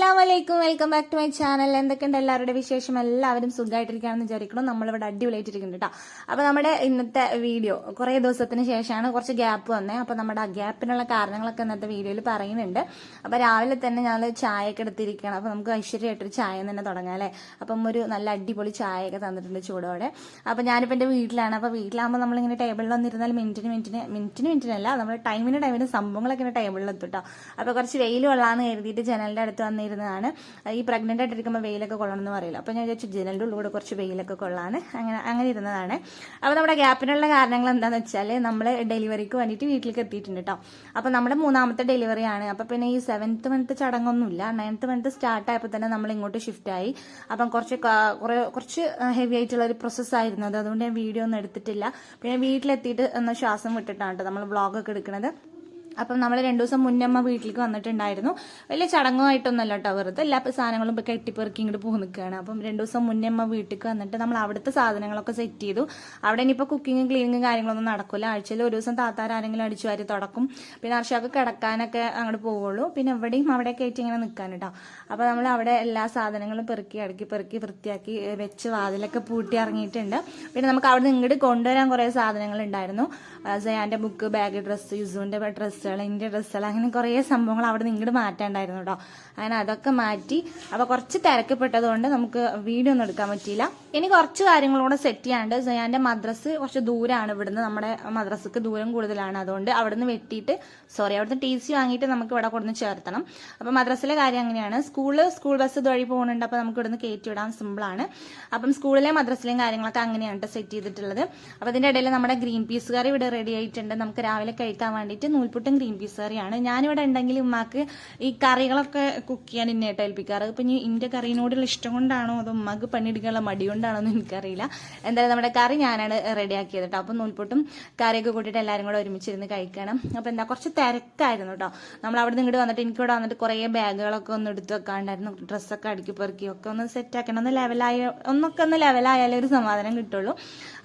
അസ്സാം വലൈക്കും welcome back to my channel. എന്തൊക്കെയുണ്ട് എല്ലാവരുടെ വിശേഷം? എല്ലാവരും സുഖമായിട്ടിരിക്കുകയാണെന്ന് വിചാരിക്കണം നമ്മളിവിടെ അടിപൊളിയായിട്ടിരിക്കുന്നുണ്ട് കേട്ടോ. അപ്പോൾ നമ്മുടെ ഇന്നത്തെ വീഡിയോ കുറേ ദിവസത്തിന് ശേഷമാണ് കുറച്ച് ഗ്യാപ്പ് വന്നത് അപ്പോൾ നമ്മുടെ ആ ഗ്യാപ്പിനുള്ള കാരണങ്ങളൊക്കെ ഇന്നത്തെ വീഡിയോയിൽ പറയുന്നുണ്ട്. അപ്പോൾ രാവിലെ തന്നെ ഞങ്ങൾ ചായയൊക്കെ എടുത്തിരിക്കുകയാണ്. അപ്പോൾ നമുക്ക് ഐശ്വര്യമായിട്ടൊരു ചായ തന്നെ തുടങ്ങാം അല്ലേ? അപ്പം ഒരു നല്ല അടിപൊളി ചായയൊക്കെ തന്നിട്ടുണ്ട് ചൂടോടെ. അപ്പോൾ ഞാനിപ്പോൾ എന്റെ വീട്ടിലാണ്. അപ്പോൾ വീട്ടിലാകുമ്പോൾ നമ്മളിങ്ങനെ ടേബിളിൽ വന്നിരുന്നാൽ മിനിറ്റിന് മിനിറ്റിന് മിനിറ്റിന് മിനിറ്റിനല്ല. നമ്മൾ ടൈമിന് ടൈമിന് സംഭവങ്ങളൊക്കെ ഇങ്ങനെ ടേബിളിൽ എത്തും കേട്ടോ. അപ്പോൾ കുറച്ച് വെയിൽ കൊള്ളാമെന്ന് കരുതിയിട്ട് ജനലിന്റെ അടുത്ത് വന്നിരുന്നതാണ് ഈ പ്രഗ്നന്റ് ആയിട്ടിരിക്കുമ്പോൾ വെയിലൊക്കെ കൊള്ളണം എന്ന് പറയില്ല. അപ്പോൾ ഞാൻ വിചാരിച്ചു ജനലിന്റെ ഉള്ളിൽ കൂടെ കുറച്ച് വെയിലൊക്കെ കൊള്ളാണ് അങ്ങനെ അങ്ങനെ ഇരുന്നതാണ്. അപ്പോൾ നമ്മുടെ ഗ്യാപ്പിനുള്ള കാരണങ്ങൾ എന്താണെന്ന് വെച്ചാൽ നമ്മൾ ഡെലിവറിക്ക് വേണ്ടിയിട്ട് വീട്ടിലേക്ക് എത്തിയിട്ടുണ്ട് കേട്ടോ അപ്പോൾ നമ്മുടെ മൂന്നാമത്തെ ഡെലിവറി ആണ്. അപ്പോൾ പിന്നെ ഈ സെവൻത്ത് മന്ത് ചടങ്ങൊന്നുമില്ല. നയൻത്ത് മന്ത് സ്റ്റാർട്ട് ആയപ്പോൾ തന്നെ നമ്മൾ ഇങ്ങോട്ട് ഷിഫ്റ്റ് ആയി. അപ്പം കുറച്ച് കുറേ കുറച്ച് ഹെവി ആയിട്ടുള്ള ഒരു പ്രോസസ്സ് ആയിരുന്നു. അത് അതുകൊണ്ട് ഞാൻ വീഡിയോ ഒന്നും എടുത്തിട്ടില്ല. പിന്നെ വീട്ടിലെത്തിയിട്ട് ഒന്ന് ശ്വാസം വിട്ടിട്ടാണ് കേട്ടോ നമ്മൾ വ്ളോഗൊക്കെ എടുക്കുന്നത് അപ്പം നമ്മൾ രണ്ടു ദിവസം മുന്നമ്മ വീട്ടിലേക്ക് വന്നിട്ടുണ്ടായിരുന്നു. വലിയ ചടങ്ങുമായിട്ടൊന്നുമല്ല കേട്ടോ വെറുതെ എല്ലാ സാധനങ്ങളും ഇപ്പോൾ കെട്ടിപ്പെറുക്കി ഇങ്ങോട്ട് പോകുന്ന നിൽക്കുകയാണ്. അപ്പം രണ്ടു ദിവസം മുന്നമ്മ വീട്ടിലേക്ക് വന്നിട്ട് നമ്മൾ അവിടുത്തെ സാധനങ്ങളൊക്കെ സെറ്റ് ചെയ്തു. അവിടെ ഇനിയിപ്പോൾ കുക്കിങ്ങും ക്ലീനിങ്ങും കാര്യങ്ങളൊന്നും നടക്കില്ല ആഴ്ചയിൽ ഒരു ദിവസം താത്താർ ആരെങ്കിലും അടിച്ചു വാരി തുടക്കും. പിന്നെ അർഷാക്ക് കിടക്കാനൊക്കെ അങ്ങോട്ട് പോവുള്ളൂ. പിന്നെ എവിടെയും അവിടെയൊക്കെ ആയിട്ട് ഇങ്ങനെ നിൽക്കാൻ കേട്ടോ. അപ്പോൾ നമ്മൾ അവിടെ എല്ലാ സാധനങ്ങളും പെറുക്കി അടുക്കി പെറുക്കി വൃത്തിയാക്കി വെച്ച് വാതിലൊക്കെ പൂട്ടി ഇറങ്ങിയിട്ടുണ്ട്. പിന്നെ നമുക്ക് അവിടെ നിന്ന് ഇങ്ങോട്ട് കൊണ്ടുവരാൻ കുറേ സാധനങ്ങൾ ഉണ്ടായിരുന്നു. സയാന്റെ ബുക്ക് ബാഗ് ഡ്രസ്സ് യുസുവിന്റെ ഡ്രസ്സുകൾ എന്റെ ഡ്രസ്സുകൾ അങ്ങനെ കുറേ സംഭവങ്ങൾ അവിടെ നിന്ന് ഇങ്ങോട്ട് മാറ്റാണ്ടായിരുന്നു കേട്ടോ അങ്ങനെ അതൊക്കെ മാറ്റി അപ്പോൾ കുറച്ച് തിരക്കപ്പെട്ടതുകൊണ്ട് നമുക്ക് വീഡിയോ ഒന്നും എടുക്കാൻ പറ്റിയില്ല. ഇനി കുറച്ച് കാര്യങ്ങളൂടെ സെറ്റ് ചെയ്യാണ്ട് സയാന്റെ മദ്രസ് കുറച്ച് ദൂരമാണ് ഇവിടുന്ന്. നമ്മുടെ മദ്രസക്ക് ദൂരം കൂടുതലാണ്. അതുകൊണ്ട് അവിടെ നിന്ന് വെട്ടിയിട്ട് സോറി അവിടുന്ന് ടി സി വാങ്ങിയിട്ട് നമുക്ക് ഇവിടെ കൊടുന്ന് ചേർത്തണം. അപ്പോൾ മദ്രസിലെ കാര്യം അങ്ങനെയാണ്. സ്കൂൾ സ്കൂൾ ബസ് വഴി പോകുന്നുണ്ട്. അപ്പോൾ നമുക്ക് ഇവിടുന്ന് കയറ്റി വിടാൻ സിമ്പിളാണ് അപ്പം സ്കൂളിലെ മദ്രസിലെയും കാര്യങ്ങളൊക്കെ അങ്ങനെയാണ് സെറ്റ് ചെയ്തിട്ടുള്ളത്. അപ്പോൾ ഇതിന്റെ ഇടയിൽ നമ്മുടെ ഗ്രീൻ പീസ് കറി ഇവിടെ റെഡി ആയിട്ടുണ്ട്. നമുക്ക് രാവിലെ കഴിക്കാൻ വേണ്ടിയിട്ട് നൂൽപുട്ടും ഗ്രീൻ പീസ് കറിയാണ്. ഞാനിവിടെ ഉണ്ടെങ്കിൽ ഉമ്മാക്ക് ഈ കറികളൊക്കെ കുക്ക് ചെയ്യാൻ എന്നെയായിട്ട് ഏൽപ്പിക്കാറ്. ഇപ്പം ഇനി ഇന്റെ കറീനോടുള്ള ഇഷ്ടം കൊണ്ടാണോ അതോ ഉമ്മാക്ക് പണിയെടുക്കാനുള്ള മടി കൊണ്ടാണോ എന്ന് എനിക്കറിയില്ല. എന്തായാലും നമ്മുടെ കറി ഞാനാണ് റെഡി ആക്കിയത് കേട്ടോ അപ്പം നൂൽപൊട്ടും കറിയൊക്കെ കൂട്ടിയിട്ട് എല്ലാവരും കൂടെ ഒരുമിച്ചിരുന്ന് കഴിക്കണം. അപ്പം എന്താ കുറച്ച് തിരക്കായിരുന്നു കേട്ടോ നമ്മൾ അവിടെ നിന്ന് ഇങ്ങോട്ട് വന്നിട്ട് എനിക്കിവിടെ വന്നിട്ട് കുറേ ബാഗുകളൊക്കെ ഒന്ന് എടുത്ത് വെക്കാണ്ടായിരുന്നു. ഡ്രസ്സൊക്കെ അടുക്കി പെറുക്കി ഒക്കെ ഒന്ന് സെറ്റ് ആക്കണം. ഒന്ന് ലെവലായ ഒന്നൊക്കെ ഒന്ന് ലെവലായാലേ ഒരു സമാധാനം കിട്ടുള്ളൂ.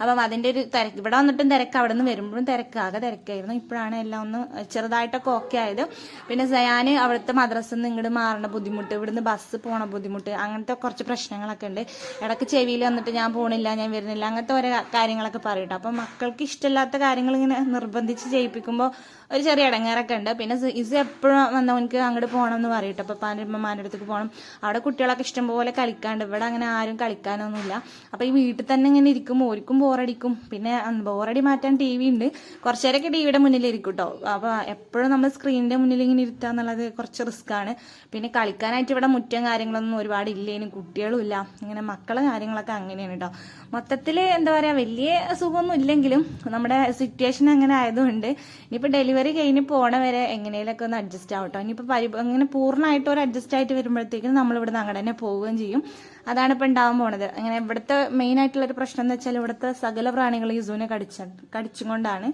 അപ്പം അതിന്റെ ഒരു തിരക്ക്. ഇവിടെ വന്നിട്ടും തിരക്ക്. അവിടെ നിന്ന് വരുമ്പോഴും തിരക്ക്. ആകെ തിരക്കായിരുന്നു. ഇപ്പോഴാണ് എല്ലാം ഒന്ന് ചെറുതായിട്ടൊക്കെ ഓക്കെ ആയത്. പിന്നെ സയാന് അവിടുത്തെ മദ്രസിൽ നിന്ന് ഇങ്ങോട്ട് മാറണ ബുദ്ധിമുട്ട് ഇവിടുന്ന് ബസ് പോണ ബുദ്ധിമുട്ട് അങ്ങനത്തെ കുറച്ച് പ്രശ്നങ്ങളൊക്കെ ഉണ്ട്. ഇടയ്ക്ക് ചെവിയിൽ വന്നിട്ട് ഞാൻ പോണില്ല ഞാൻ വരുന്നില്ല അങ്ങനത്തെ ഓരോ കാര്യങ്ങളൊക്കെ പറയട്ടോ അപ്പം മക്കൾക്ക് ഇഷ്ടമില്ലാത്ത കാര്യങ്ങൾ ഇങ്ങനെ നിർബന്ധിച്ച് ചെയ്യിപ്പിക്കുമ്പോൾ ഒരു ചെറിയ ഇടങ്ങേറൊക്കെ ഉണ്ട്. പിന്നെ ഇസ് എപ്പോഴും വന്നവനക്ക് അങ്ങോട്ട് പോകണം എന്ന് പറയട്ടോ അപ്പം പാന്റെ അടുത്തേക്ക് പോകണം അവിടെ കുട്ടികളൊക്കെ ഇഷ്ടംപോലെ കളിക്കാണ്ട് ഇവിടെ അങ്ങനെ ആരും കളിക്കാനൊന്നുമില്ല. അപ്പോൾ ഈ വീട്ടിൽ തന്നെ ഇങ്ങനെ ഇരിക്കുമ്പോൾ ഓർക്കും ബോറടിക്കും പിന്നെ ബോറടി മാറ്റാൻ ടി വി ഉണ്ട് കുറച്ചേരൊക്കെ ടി വിയുടെ മുന്നിൽ ഇരിക്കും കേട്ടോ. അപ്പോൾ എപ്പോഴും നമ്മൾ സ്ക്രീനിന്റെ മുന്നിൽ ഇങ്ങനെ ഇരുത്തുക എന്നുള്ളത് കുറച്ച് റിസ്ക്കാണ് പിന്നെ കളിക്കാനായിട്ട് ഇവിടെ മുറ്റം കാര്യങ്ങളൊന്നും ഒരുപാട് ഇല്ലേനും കുട്ടികളും ഇല്ല. ഇങ്ങനെ മക്കളെ കാര്യങ്ങളൊക്കെ അങ്ങനെയാണ് കേട്ടോ മൊത്തത്തിൽ എന്താ പറയുക വലിയ സുഖമൊന്നും ഇല്ലെങ്കിലും നമ്മുടെ സിറ്റുവേഷൻ അങ്ങനെ ആയതുകൊണ്ട് ഇനിയിപ്പോൾ ഡെലിവറി കഴിഞ്ഞ് പോണ വരെ എങ്ങനെയൊക്കെ ഒന്ന് അഡ്ജസ്റ്റ് ആവട്ടോ. ഇനിയിപ്പോൾ പരി അങ്ങനെ പൂർണമായിട്ട് ഒരു അഡ്ജസ്റ്റ് ആയിട്ട് വരുമ്പോഴത്തേക്കും നമ്മളിവിടെ നിന്ന് അങ്ങനെ തന്നെ പോവുകയും ചെയ്യും. അതാണ് ഇപ്പം ഉണ്ടാവാൻ പോണത്. അങ്ങനെ ഇവിടുത്തെ മെയിൻ ആയിട്ടുള്ള ഒരു പ്രശ്നം എന്ന് വെച്ചാൽ ഇവിടുത്തെ സകല പ്രാണികൾ സൂനെ കടിച്ച കടിച്ചും കൊണ്ടാണ്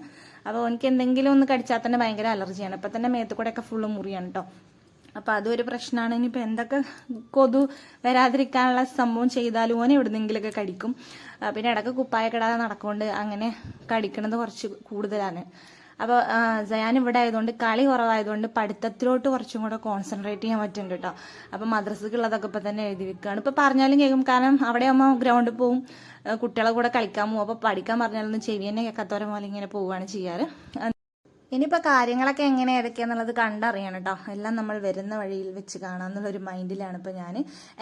എനിക്ക് എന്തെങ്കിലും ഒന്ന് കടിച്ചാൽ തന്നെ ഭയങ്കര അലർജിയാണ്. ഇപ്പൊ തന്നെ മേത്ത് കൂടെ ഒക്കെ ഫുള്ള് മുറിയാണ് കേട്ടോ അപ്പോൾ അതൊരു പ്രശ്നമാണ് ഇനിയിപ്പോൾ എന്തൊക്കെ കൊതു വരാതിരിക്കാനുള്ള സംഭവം ചെയ്താലും ഓനെ എവിടുന്നെങ്കിലൊക്കെ കടിക്കും. പിന്നെ ഇടയ്ക്ക് കുപ്പായ കിടാതെ നടക്കൊണ്ട് അങ്ങനെ കടിക്കണത് കുറച്ച് കൂടുതലാണ്. അപ്പോൾ ജയാൻ ഇവിടെ ആയതുകൊണ്ട് കളി കുറവായതുകൊണ്ട് പഠിത്തത്തിലോട്ട് കുറച്ചും കൂടെ കോൺസെൻട്രേറ്റ് ചെയ്യാൻ പറ്റുന്നുണ്ട് കേട്ടോ അപ്പോൾ മദ്രസക്കുള്ളതൊക്കെ ഇപ്പം തന്നെ എഴുതി വെക്കുകയാണ് ഇപ്പോൾ പറഞ്ഞാലും കേൾക്കും. കാരണം അവിടെ ആകുമ്പോൾ ഗ്രൗണ്ടിൽ പോവും. കുട്ടികളെ കൂടെ കളിക്കാൻ പോകും അപ്പോൾ പഠിക്കാൻ പറഞ്ഞാലൊന്നും ചെവി തന്നെ കേൾക്കാത്തവരെ പോലെ ഇങ്ങനെ പോവുകയാണ് ചെയ്യാറ്. ഇനിയിപ്പോൾ കാര്യങ്ങളൊക്കെ എങ്ങനെ ഏതൊക്കെയാന്നുള്ളത് കണ്ടറിയണം കേട്ടോ എല്ലാം നമ്മൾ വരുന്ന വഴിയിൽ വെച്ച് കാണാമെന്നുള്ളൊരു മൈൻഡിലാണ് ഇപ്പോൾ ഞാൻ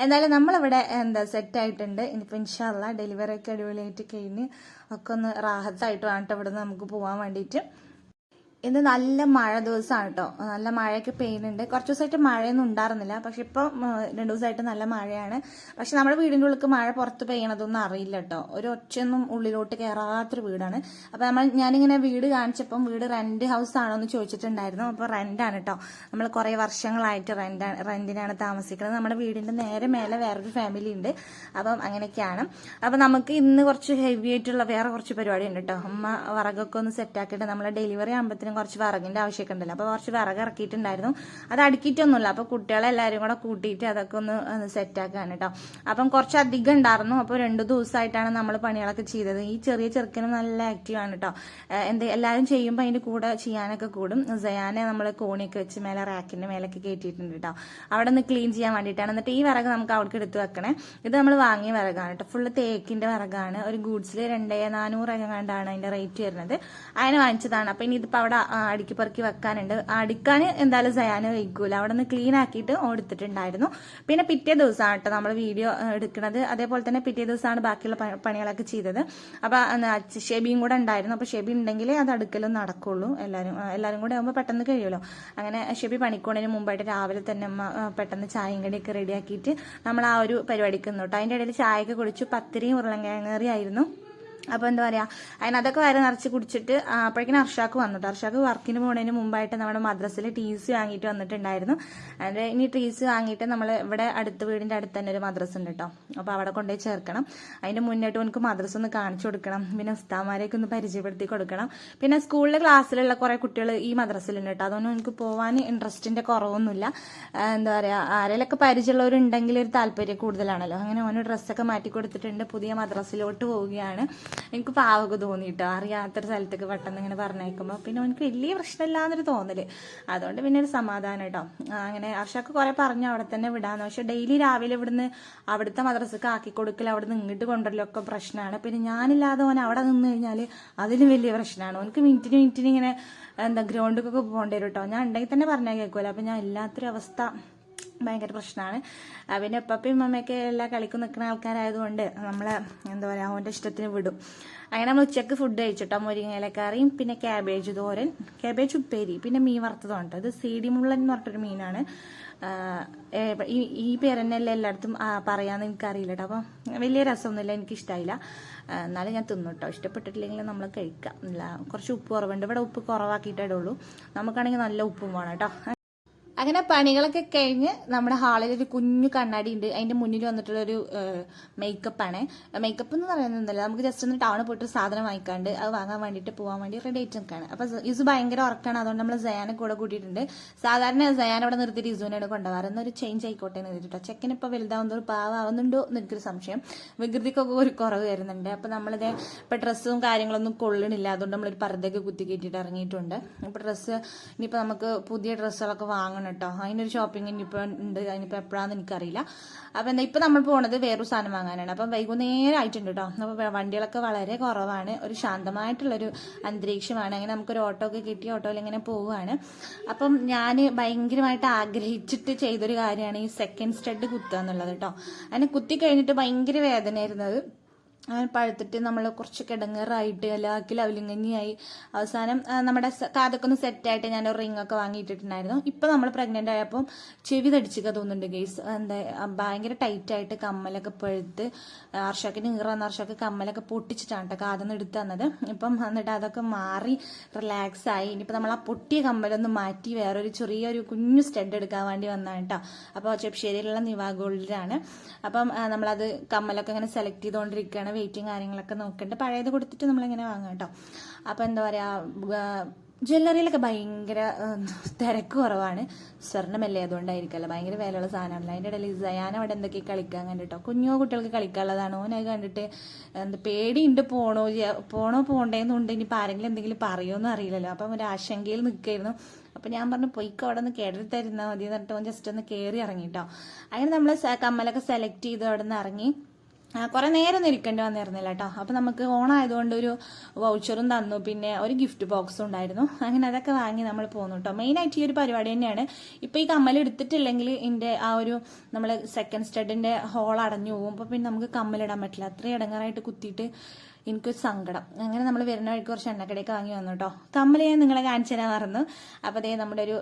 എന്തായാലും നമ്മളിവിടെ എന്താ സെറ്റ് ആയിട്ടുണ്ട്. ഇനിയിപ്പോൾ ഇൻഷാല്ല ഡെലിവറി ഒക്കെ അടിപൊളിയായിട്ട് കഴിഞ്ഞ് ഒക്കെ ഒന്ന് റാഹത്തായിട്ട് വേണ്ട ഇവിടെ നമുക്ക് പോകാൻ വേണ്ടിയിട്ട്. ഇന്ന് നല്ല മഴ ദിവസമാണ് കേട്ടോ നല്ല മഴയൊക്കെ പെയ്യുന്നുണ്ട്. കുറച്ച് ദിവസമായിട്ട് മഴയൊന്നും ഉണ്ടായിരുന്നില്ല. പക്ഷെ ഇപ്പം രണ്ട് ദിവസമായിട്ട് നല്ല മഴയാണ്. പക്ഷെ നമ്മുടെ വീടിന്റെ ഉള്ളിൽ മഴ പുറത്ത് പെയ്യണതൊന്നും അറിയില്ല കേട്ടോ ഒരു ഒച്ചയൊന്നും ഉള്ളിലോട്ട് കയറാത്തൊരു വീടാണ്. അപ്പോൾ നമ്മൾ ഞാനിങ്ങനെ വീട് കാണിച്ചപ്പം വീട് റെന്റ് ഹൗസ് ആണോ എന്ന് ചോദിച്ചിട്ടുണ്ടായിരുന്നു അപ്പോൾ റെന്റാണ് കേട്ടോ നമ്മൾ കുറേ വർഷങ്ങളായിട്ട് റെന്റാണ് റെന്റിനാണ് താമസിക്കുന്നത്. നമ്മുടെ വീടിന്റെ നേരെ മേലെ വേറൊരു ഫാമിലി ഉണ്ട്. അപ്പം അങ്ങനെയൊക്കെയാണ്. അപ്പം നമുക്ക് ഇന്ന് കുറച്ച് ഹെവി ആയിട്ടുള്ള വേറെ കുറച്ച് പരിപാടി ഉണ്ട് കേട്ടോ അമ്മ വറകൊക്കെ ഒന്ന് സെറ്റാക്കിയിട്ട് നമ്മളെ ഡെലിവറി ആകുമ്പോഴത്തേനും എല്ലാത്തിനും കുറച്ച് വിറകിന്റെ ആവശ്യമൊക്കെ ഉണ്ടല്ലോ. അപ്പോൾ കുറച്ച് വിറക് ഇറക്കിയിട്ടുണ്ടായിരുന്നു. അത് അടുക്കിയിട്ടൊന്നുമില്ല. അപ്പോൾ കുട്ടികളെല്ലാവരും കൂടെ കൂട്ടിയിട്ട് അതൊക്കെ ഒന്ന് സെറ്റാക്കാണ് കേട്ടോ അപ്പം കുറച്ചധികം ഉണ്ടായിരുന്നു. അപ്പോൾ രണ്ട് ദിവസമായിട്ടാണ് നമ്മൾ പണികളൊക്കെ ചെയ്തത്. ഈ ചെറിയ ചെറുക്കന് നല്ല ആക്റ്റീവാണ് കേട്ടോ എന്ത് എല്ലാവരും ചെയ്യുമ്പോൾ അതിന്റെ കൂടെ ചെയ്യാനൊക്കെ കൂടും. സയാനെ നമ്മൾ കോണിയൊക്കെ വെച്ച് മേലെ റാക്കിന്റെ മേലൊക്കെ കയറ്റിയിട്ടുണ്ട് കേട്ടോ അവിടെ നിന്ന് ക്ലീൻ ചെയ്യാൻ വേണ്ടിയിട്ടാണ്. എന്നിട്ട് ഈ വിറക് നമുക്ക് അവിടെ എടുത്ത് വെക്കണേ. ഇത് നമ്മൾ വാങ്ങിയ വിറകാണ് കേട്ടോ ഫുള്ള് തേക്കിന്റെ വിറകാണ്. ഒരു ഗൂഡ്സിൽ രണ്ടേ നാനൂറ് എങ്ങാണ്ടാണ് അതിന്റെ റേറ്റ് വരുന്നത്. അതിന് വാങ്ങിച്ചതാണ്. അപ്പൊ ഇനി ഇതിപ്പോൾ അവിടെ അടുക്കി പെറുക്കി വെക്കാനുണ്ട്. അടുക്കാൻ എന്തായാലും സയാന് വയ്ക്കൂല അവിടെ നിന്ന് ക്ലീൻ ആക്കിയിട്ട് എടുത്തിട്ടുണ്ടായിരുന്നു. പിന്നെ പിറ്റേ ദിവസമാണ് കേട്ടോ നമ്മൾ വീഡിയോ എടുക്കുന്നത് അതേപോലെ തന്നെ പിറ്റേ ദിവസമാണ് ബാക്കിയുള്ള പണികളൊക്കെ ചെയ്തത്. അപ്പോൾ ഷെബിയും കൂടെ ഉണ്ടായിരുന്നു. അപ്പോൾ ഷെബി ഉണ്ടെങ്കിലേ അത് അടുക്കലും നടക്കുള്ളൂ. എല്ലാവരും എല്ലാവരും കൂടെ ആകുമ്പോൾ പെട്ടെന്ന് കഴിയുമല്ലോ. അങ്ങനെ ഷെബി പണിക്കോണതിന് മുമ്പായിട്ട് രാവിലെ തന്നെ പെട്ടെന്ന് ചായയും കടിയൊക്കെ റെഡിയാക്കിയിട്ട് നമ്മൾ ആ ഒരു പരിപാടിക്ക് നിന്നു കേട്ടോ അതിന്റെ ഇടയിൽ ചായയൊക്കെ കുടിച്ചു. പത്തിരിയും ഉരുളങ്കിഴങ്ങേറിയായിരുന്നു അപ്പോൾ എന്താ പറയുക അതിനകത്തൊക്കെ വരെ നിറച്ച് കുടിച്ചിട്ട് അപ്പോഴേക്കും അർഷാക്ക് വന്നിട്ട് അർഷാക്ക് വർക്കിന് പോകുന്നതിന് മുമ്പായിട്ട് നമ്മുടെ മദ്രസിൽ ടി സി വാങ്ങിയിട്ട് വന്നിട്ടുണ്ടായിരുന്നു. അതിന്റെ ഇനി ടി സി വാങ്ങിയിട്ട് നമ്മൾ ഇവിടെ അടുത്ത വീടിന്റെ അടുത്ത് തന്നെ ഒരു മദ്രസ് ഉണ്ട് കേട്ടോ അപ്പോൾ അവിടെ കൊണ്ടുപോയി ചേർക്കണം. അതിന്റെ മുന്നോട്ട് എനിക്ക് മദ്രസ ഒന്ന് കാണിച്ചു കൊടുക്കണം. പിന്നെ ഉസ്താമാരെയൊക്കെ ഒന്ന് പരിചയപ്പെടുത്തി കൊടുക്കണം. പിന്നെ സ്കൂളിലെ ക്ലാസ്സിലുള്ള കുറേ കുട്ടികൾ ഈ മദ്രസിലുണ്ട് കേട്ടോ അതുകൊണ്ട് എനിക്ക് പോകാൻ ഇൻട്രസ്റ്റിന്റെ കുറവൊന്നുമില്ല. എന്താ പറയുക ആരെങ്കിലൊക്കെ പരിചയമുള്ളവരുണ്ടെങ്കിൽ ഒരു താല്പര്യം കൂടുതലാണല്ലോ. അങ്ങനെ ഓന് ഡ്രസ്സൊക്കെ മാറ്റി കൊടുത്തിട്ടുണ്ട്. പുതിയ മദ്രസിലോട്ട് പോവുകയാണ്. എനിക്ക് പാവക തോന്നിയിട്ടോ. അറിയാത്തൊരു സ്ഥലത്തേക്ക് പെട്ടെന്ന് ഇങ്ങനെ പറഞ്ഞേക്കുമ്പോൾ പിന്നെ എനിക്ക് വലിയ പ്രശ്നമില്ലാന്നൊരു തോന്നൽ. അതുകൊണ്ട് പിന്നെ ഒരു സമാധാനം കേട്ടോ അങ്ങനെ അർഷക്ക് കുറെ പറഞ്ഞു അവിടെ തന്നെ വിടാന്ന്. പക്ഷെ ഡെയിലി രാവിലെ ഇവിടുന്ന് അവിടുത്തെ മദ്രസക്ക് ആക്കി കൊടുക്കൽ അവിടെ നിന്ന് ഇങ്ങോട്ട് കൊണ്ടുവരലൊക്കെ പ്രശ്നമാണ് പിന്നെ ഞാനില്ലാതെ ഓൻ അവിടെ നിന്ന് കഴിഞ്ഞാൽ അതിലും വലിയ പ്രശ്നമാണ് ഓനക്ക് മിനിറ്റിന് മിനിറ്റിന് ഇങ്ങനെ എന്താ ഗ്രൗണ്ടിലൊക്കെ പോകേണ്ടി വരും കേട്ടോ ഞാൻ ഉണ്ടെങ്കിൽ തന്നെ പറഞ്ഞാൽ കേൾക്കുമല്ലോ അപ്പം ഞാൻ ഇല്ലാത്തൊരു അവസ്ഥ ഭയങ്കര പ്രശ്നമാണ് പിന്നെ പപ്പയും മമ്മയൊക്കെ എല്ലാ കളിക്കും നിൽക്കുന്ന ആൾക്കാരായതുകൊണ്ട് നമ്മൾ എന്താ പറയുക അവന്റെ ഇഷ്ടത്തിന് വിടും. അങ്ങനെ നമ്മൾ ഉച്ചയ്ക്ക് ഫുഡ് കഴിച്ചിട്ടോ മുരിങ്ങയിലക്കറിയും പിന്നെ ക്യാബേജ് തോരൻ ക്യാബേജ് ഉപ്പേരി പിന്നെ മീൻ വറുത്തതുണ്ട് ഇത് സീഡി മുള്ളൻ എന്ന് പറഞ്ഞിട്ടൊരു മീനാണ്. ഈ ഈ പേര് തന്നെയല്ലേ എല്ലായിടത്തും പറയാമെന്ന് എനിക്കറിയില്ല കേട്ടോ അപ്പം വലിയ രസമൊന്നുമില്ല എനിക്കിഷ്ടമായില്ല എന്നാലും ഞാൻ തിന്നു കേട്ടോ ഇഷ്ടപ്പെട്ടിട്ടില്ലെങ്കിൽ നമ്മൾ കഴിക്കാം. കുറച്ച് ഉപ്പ് കുറവുണ്ട്. ഇവിടെ ഉപ്പ് കുറവാക്കിയിട്ടേ ഉള്ളൂ നമുക്കാണെങ്കിൽ നല്ല ഉപ്പും വേണം കേട്ടോ അങ്ങനെ പണികളൊക്കെ കഴിഞ്ഞ് നമ്മുടെ ഹാളിൽ ഒരു കുഞ്ഞു കണ്ണാടി ഉണ്ട്. അതിന്റെ മുന്നിൽ വന്നിട്ടുള്ള ഒരു മേക്കപ്പ് എന്ന് പറയുന്നതല്ല നമുക്ക് ജസ്റ്റ് ഒന്ന് ടൗണിൽ പോയിട്ട് ഒരു സാധനം വാങ്ങിക്കാണ്ട് അത് വാങ്ങാൻ വേണ്ടിയിട്ട് പോകാൻ വേണ്ടി റെഡി ആയിട്ട് നിൽക്കുകയാണ് അപ്പൊ ഇസ് ഭയങ്കര ഉറക്കാണ്. അതുകൊണ്ട് നമ്മൾ സയാനെ കൂടെ കൂട്ടിയിട്ടുണ്ട്. സാധാരണ സയാൻ അവിടെ നിർത്തിയിട്ട് ഇസുവിനോട് കൊണ്ടുപോകാറ്. എന്നൊരു ചേഞ്ച് ആയിക്കോട്ടെ എന്ന് കരുതിട്ടോ ചെക്കൻ വലുതാവുന്ന ഒരു പാവാവുന്നുണ്ടോ എന്ന് എനിക്കൊരു സംശയം. വികൃതിക്കൊക്കെ ഒരു കുറവ് വരുന്നുണ്ട്. അപ്പൊ നമ്മളിത് ഇപ്പൊ ഡ്രസ്സും കാര്യങ്ങളൊന്നും കൊള്ളണില്ല. അതുകൊണ്ട് നമ്മളൊരു പർദ്ദയൊക്കെ കുത്തി കയറ്റിയിട്ട് ഇറങ്ങിയിട്ടുണ്ട്. അപ്പൊ ഡ്രസ്സ് ഇനിയിപ്പോ നമുക്ക് പുതിയ ഡ്രസ്സുകളൊക്കെ വാങ്ങണം കേട്ടോ അതിനൊരു ഷോപ്പിംഗ് ഇനിയിപ്പോൾ ഉണ്ട്. അതിനിപ്പോൾ എപ്പോഴാന്ന് എനിക്കറിയില്ല. അപ്പോൾ എന്താ ഇപ്പോൾ നമ്മൾ പോകുന്നത് വേറൊരു സാധനം വാങ്ങാനാണ്. അപ്പം വൈകുന്നേരം ആയിട്ടുണ്ട് കേട്ടോ അപ്പോൾ വണ്ടികളൊക്കെ വളരെ കുറവാണ്. ഒരു ശാന്തമായിട്ടുള്ളൊരു അന്തരീക്ഷമാണ്. അങ്ങനെ നമുക്കൊരു ഓട്ടോ ഒക്കെ കിട്ടി ഓട്ടോയിൽ ഇങ്ങനെ പോവുകയാണ് അപ്പം ഞാൻ ഭയങ്കരമായിട്ട് ആഗ്രഹിച്ചിട്ട് ചെയ്തൊരു കാര്യമാണ് ഈ സെക്കൻഡ് സ്റ്റഡ് കുത്തുക എന്നുള്ളത് കേട്ടോ അതിനെ കുത്തി കഴിഞ്ഞിട്ട് ഭയങ്കര വേദനയായിരുന്നത് പഴുത്തിട്ട് നമ്മൾ കുറച്ച് കിടങ്ങറായിട്ട് എല്ലാക്കിൽ അവലിങ്ങഞ്ഞിയായി അവസാനം നമ്മുടെ കാതൊക്കെ ഒന്ന് സെറ്റായിട്ട് ഞാൻ ഒരു റിംഗ് ഒക്കെ വാങ്ങിയിട്ടിട്ടുണ്ടായിരുന്നു. ഇപ്പൊ നമ്മൾ പ്രഗ്നന്റ് ആയപ്പോൾ ചെവി തടിച്ചൊക്കെ തോന്നുന്നുണ്ട് ഗെയ്സ് എന്താ ഭയങ്കര ടൈറ്റായിട്ട് കമ്മലൊക്കെ പഴുത്ത് ആർഷാക്കി നീറാന്ന് ആർഷാക്ക് കമ്മലൊക്കെ പൊട്ടിച്ചിട്ടാണ് കേട്ടോ കാതെന്ന് എടുത്ത് തന്നത്. ഇപ്പം എന്നിട്ട് അതൊക്കെ മാറി റിലാക്സ് ആയി. ഇനിയിപ്പോൾ നമ്മൾ ആ പൊട്ടിയ കമ്മലൊന്ന് മാറ്റി വേറൊരു ചെറിയൊരു കുഞ്ഞു സ്റ്റഡ് എടുക്കാൻ വേണ്ടി വന്നാണ് കേട്ടോ അപ്പോൾ ചെപ്പശ്ശേരിയിലുള്ള നിവാ ഗോൾഡിലാണ്. അപ്പം നമ്മളത് കമ്മലൊക്കെ ഇങ്ങനെ സെലക്ട് ചെയ്തുകൊണ്ടിരിക്കുകയാണ് വെയിറ്റും കാര്യങ്ങളൊക്കെ നോക്കണ്ട്. പഴയത് കൊടുത്തിട്ട് നമ്മളിങ്ങനെ വാങ്ങാം കേട്ടോ അപ്പോൾ എന്താ പറയുക ജ്വല്ലറിയിലൊക്കെ ഭയങ്കര തിരക്ക് കുറവാണ്. സ്വർണമല്ലേ അതുകൊണ്ടായിരിക്കുമല്ലോ ഭയങ്കര വിലയുള്ള സാധനമാണല്ലോ അതിന്റെ ഇടയിൽ സയാൻ അവിടെ എന്തൊക്കെ കളിക്കാൻ കണ്ടിട്ടോ? കുഞ്ഞോ കുട്ടികൾക്ക് കളിക്കാനുള്ളതാണ്. ഓനത് കണ്ടിട്ട് എന്താ പേടിയുണ്ട് പോണോ പോണോ പോണോ പോണ്ടേന്നുണ്ട് ഇനി ആരെങ്കിലും എന്തെങ്കിലും പറയുമോന്നും അറിയില്ലല്ലോ. അപ്പം ഒരു ആശങ്കയിൽ നിൽക്കായിരുന്നു. അപ്പം ഞാൻ പറഞ്ഞു പൊയ്ക്കോ അവിടെ നിന്ന് കയറി തരുന്നാൽ മതി എന്നിട്ട് ജസ്റ്റ് ഒന്ന് കയറി ഇറങ്ങിട്ടോ അങ്ങനെ നമ്മൾ കമ്മലൊക്കെ സെലക്ട് ചെയ്ത് അവിടെ നിന്ന് ഇറങ്ങി. കുറെ നേരം നിൽക്കേണ്ടി വന്നിരുന്നില്ല കേട്ടോ അപ്പൊ നമുക്ക് ഓണായതുകൊണ്ട് ഒരു വൗച്ചറും തന്നു. പിന്നെ ഒരു ഗിഫ്റ്റ് ബോക്സും ഉണ്ടായിരുന്നു. അങ്ങനെ അതൊക്കെ വാങ്ങി നമ്മൾ പോന്നു കേട്ടോ മെയിൻ ആയിട്ട് ഈ ഒരു പരിപാടി തന്നെയാണ്. ഇപ്പൊ ഈ കമ്മൽ എടുത്തിട്ടില്ലെങ്കിൽ എന്റെ ആ ഒരു നമ്മൾ സെക്കൻഡ് സ്റ്റഡിന്റെ ഹോൾ അടഞ്ഞു പോകും. അപ്പോൾ പിന്നെ നമുക്ക് കമ്മലിടാൻ പറ്റില്ല. അത്രയും ഇടങ്ങാറായിട്ട് കുത്തിയിട്ട് എനിക്കൊരു സങ്കടം. അങ്ങനെ നമ്മൾ വരുന്ന വഴിക്ക് കുറച്ച് എണ്ണക്കടയൊക്കെ വാങ്ങി വന്നു കേട്ടോ കമ്മൽ ഞാൻ നിങ്ങളെ കാണിച്ചു തരാൻ മറന്നു അപ്പോൾ അതേ നമ്മുടെ ഒരു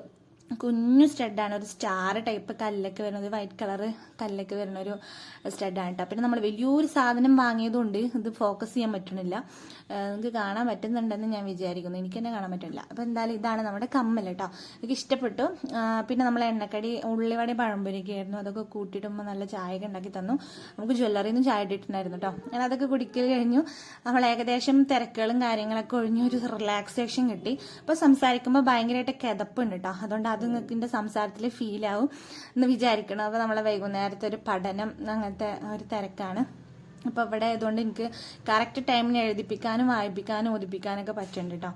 കുഞ്ഞു സ്റ്റഡാണ് ഒരു സ്റ്റാർ ടൈപ്പ് കല്ലൊക്കെ വരുന്നത് വൈറ്റ് കളറ് കല്ലൊക്കെ വരുന്ന ഒരു സ്റ്റഡാണ് കേട്ടോ പിന്നെ നമ്മൾ വലിയൊരു സാധനം വാങ്ങിയതുകൊണ്ട് ഇത് ഫോക്കസ് ചെയ്യാൻ പറ്റണില്ല. നിങ്ങൾക്ക് കാണാൻ പറ്റുന്നുണ്ടെന്ന് ഞാൻ വിചാരിക്കുന്നു. എനിക്ക് തന്നെ കാണാൻ പറ്റില്ല അപ്പോൾ എന്തായാലും ഇതാണ് നമ്മുടെ കമ്മൽ കേട്ടോ എനിക്ക് ഇഷ്ടപ്പെട്ടു. പിന്നെ നമ്മൾ എണ്ണക്കടി ഉള്ളിവട പഴംപൊരിയൊക്കെ ആയിരുന്നു. അതൊക്കെ കൂട്ടിയിടുമ്പോൾ നല്ല ചായയൊക്കെ ഉണ്ടാക്കി തന്നു. നമുക്ക് ജ്വല്ലറിയിൽ നിന്ന് ചായ ഇട്ടിട്ടുണ്ടായിരുന്നു കേട്ടോ ഞാൻ അതൊക്കെ കുടിക്കൽ കഴിഞ്ഞു. നമ്മൾ ഏകദേശം തിരക്കുകളും കാര്യങ്ങളൊക്കെ ഒഴിഞ്ഞ് ഒരു റിലാക്സേഷൻ കിട്ടി. അപ്പോൾ സംസാരിക്കുമ്പോൾ ഭയങ്കരമായിട്ട് കിതപ്പുണ്ട് കേട്ടോ അതുകൊണ്ട് അത് സംസാരത്തിൽ ഫീൽ ആവും എന്ന് വിചാരിക്കണം. അപ്പോൾ നമ്മളെ വൈകുന്നേരത്തെ ഒരു പഠനം അങ്ങനത്തെ ഒരു തിരക്കാണ്. അപ്പോൾ ഇവിടെ ആയതുകൊണ്ട് എനിക്ക് കറക്റ്റ് ടൈമിന് എഴുതിപ്പിക്കാനും വായിപ്പിക്കാനും ഓതിപ്പിക്കാനൊക്കെ പറ്റുന്നുണ്ട് കേട്ടോ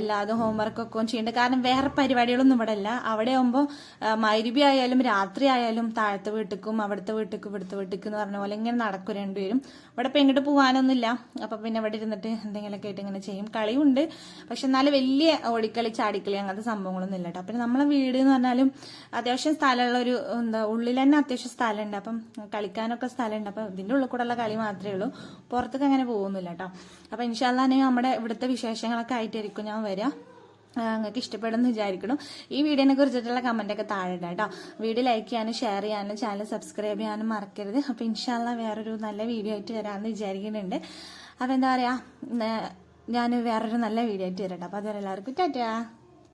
എല്ലാതും ഹോംവർക്കൊക്കെ ചെയ്യേണ്ടത് കാരണം വേറെ പരിപാടികളൊന്നും ഇവിടെ ഇല്ല അവിടെ ആകുമ്പോൾ മൈരുബി ആയാലും രാത്രി ആയാലും താഴത്തെ വീട്ടിക്കും അവിടുത്തെ വീട്ടിക്കും ഇവിടുത്തെ വീട്ടിക്കും എന്ന് പറഞ്ഞ പോലെ ഇങ്ങനെ നടക്കും രണ്ടുപേരും. ഇവിടെ ഇപ്പം എങ്ങോട്ട് പോകാനൊന്നുമില്ല അപ്പം പിന്നെ ഇവിടെ ഇരുന്നിട്ട് എന്തെങ്കിലുമൊക്കെ ആയിട്ട് ഇങ്ങനെ ചെയ്യും. കളിയുണ്ട്. പക്ഷെ എന്നാലും വലിയ ഓടിക്കളി ചാടിക്കളി അങ്ങനത്തെ സംഭവങ്ങളൊന്നും ഇല്ല കേട്ടോ പിന്നെ നമ്മളെ വീട് എന്ന് പറഞ്ഞാലും അത്യാവശ്യം സ്ഥലമുള്ള ഒരു എന്താ ഉള്ളിൽ തന്നെ അത്യാവശ്യം സ്ഥലമുണ്ട്. അപ്പം കളിക്കാനൊക്കെ സ്ഥലമുണ്ട്. അപ്പം ഇതിന്റെ ഉള്ളിൽ കൂടെയുള്ള കളി മാത്രമേ ഉള്ളൂ. പുറത്തേക്ക് അങ്ങനെ പോകുന്നില്ല കേട്ടോ അപ്പൊ ഇൻഷാല്ലാ നമ്മുടെ ഇവിടുത്തെ വിശേഷങ്ങളൊക്കെ ആയിട്ടായിരിക്കും ഞാൻ വരിക നിങ്ങൾക്ക് ഇഷ്ടപ്പെടുമെന്ന് വിചാരിക്കണം ഈ വീഡിയോനെ കുറിച്ചിട്ടുള്ള ഒക്കെ താഴെ ഇടാം കേട്ടോ വീഡിയോ ലൈക്ക് ചെയ്യാനും ഷെയർ ചെയ്യാനും ചാനൽ സബ്സ്ക്രൈബ് ചെയ്യാനും മറക്കരുത്. അപ്പോൾ ഇൻഷാല്ല വേറൊരു നല്ല വീഡിയോ ആയിട്ട് വരാമെന്ന് വിചാരിക്കുന്നുണ്ട്. അപ്പോൾ എന്താ പറയുക ഞാൻ വേറൊരു നല്ല വീഡിയോ ആയിട്ട് വരാം അപ്പോൾ അതുവരെ എല്ലാവർക്കും ടാറ്റാ.